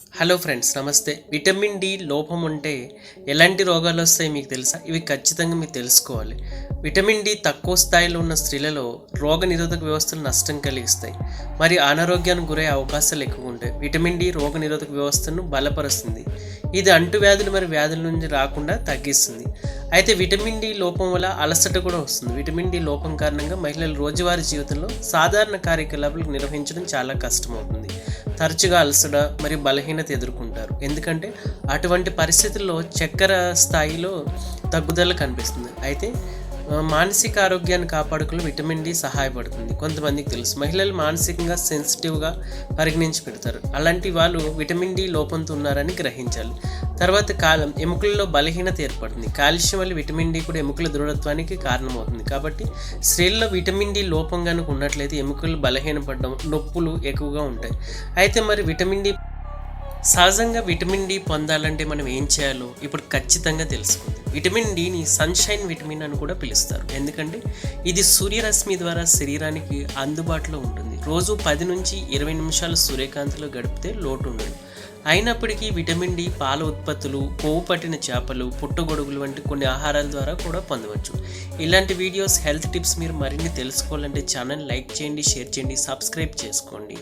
Hello friends నమస్తే. Vitamin D లోపం ఉంటే ఎలాంటి రోగాలు వస్తాయి మీకు తెలుసా? ఇవి ఖచ్చితంగా మీరు తెలుసుకోవాలి. విటమిన్ డి తక్కువ స్థాయిలో ఉన్న స్త్రీలలో రోగ నిరోధక వ్యవస్థలు నష్టం కలిగిస్తాయి. మరి అనారోగ్యానికి గురయ్యే అవకాశాలు ఎక్కువ ఉంటాయి. విటమిన్ డి రోగ నిరోధక వ్యవస్థను బలపరుస్తుంది. ఇది అంటువ్యాధులు మరి వ్యాధుల నుంచి రాకుండా తగ్గిస్తుంది. అయితే విటమిన్ డి లోపం వల్ల అలసట కూడా వస్తుంది. విటమిన్ డి లోపం కారణంగా మహిళలు రోజువారీ జీవితంలో సాధారణ కార్యకలాపాలు నిర్వహించడం చాలా కష్టమవుతుంది. తరచుగా అలసట మరియు బలహీనత ఎదుర్కొంటారు. ఎందుకంటే అటువంటి పరిస్థితుల్లో చక్కెర స్థాయిలో తగ్గుదల కనిపిస్తుంది. అయితే మానసిక ఆరోగ్యాన్ని కాపాడుకుని విటమిన్ డి సహాయపడుతుంది. కొంతమందికి తెలుసు. మహిళలు మానసికంగా సెన్సిటివ్గా పరిగణించి పెడతారు. అలాంటి వాళ్ళు విటమిన్ డి లోపంతో ఉన్నారని గ్రహించాలి. తర్వాత కాలం ఎముకల్లో బలహీనత ఏర్పడుతుంది. కాల్షియం వల్ల విటమిన్ డి కూడా ఎముకల దృఢత్వానికి కారణమవుతుంది. కాబట్టి స్త్రీల్లో విటమిన్ డి లోపం కనుక ఉన్నట్లయితే ఎముకలు బలహీనపడడం నొప్పులు ఎక్కువగా ఉంటాయి. అయితే మరి విటమిన్ డి సహజంగా విటమిన్ డి పొందాలంటే మనం ఏం చేయాలో ఇప్పుడు ఖచ్చితంగా తెలుసుకుంది. విటమిన్ డిని సన్షైన్ విటమిన్ అని కూడా పిలుస్తారు. ఎందుకంటే ఇది సూర్యరశ్మి ద్వారా శరీరానికి అందుబాటులో ఉంటుంది. రోజు పది నుంచి ఇరవై నిమిషాలు సూర్యకాంతిలో గడిపితే లోటు ఉండదు అయినప్పటికీ విటమిన్ డి పాల ఉత్పత్తులు కొవ్వు పట్టిన చేపలు పుట్టగొడుగులు వంటి కొన్ని ఆహారాల ద్వారా కూడా పొందవచ్చు. ఇలాంటి వీడియోస్ హెల్త్ టిప్స్ మీరు మరిన్ని తెలుసుకోవాలంటే ఛానల్ లైక్ చేయండి షేర్ చేయండి సబ్స్క్రైబ్ చేసుకోండి.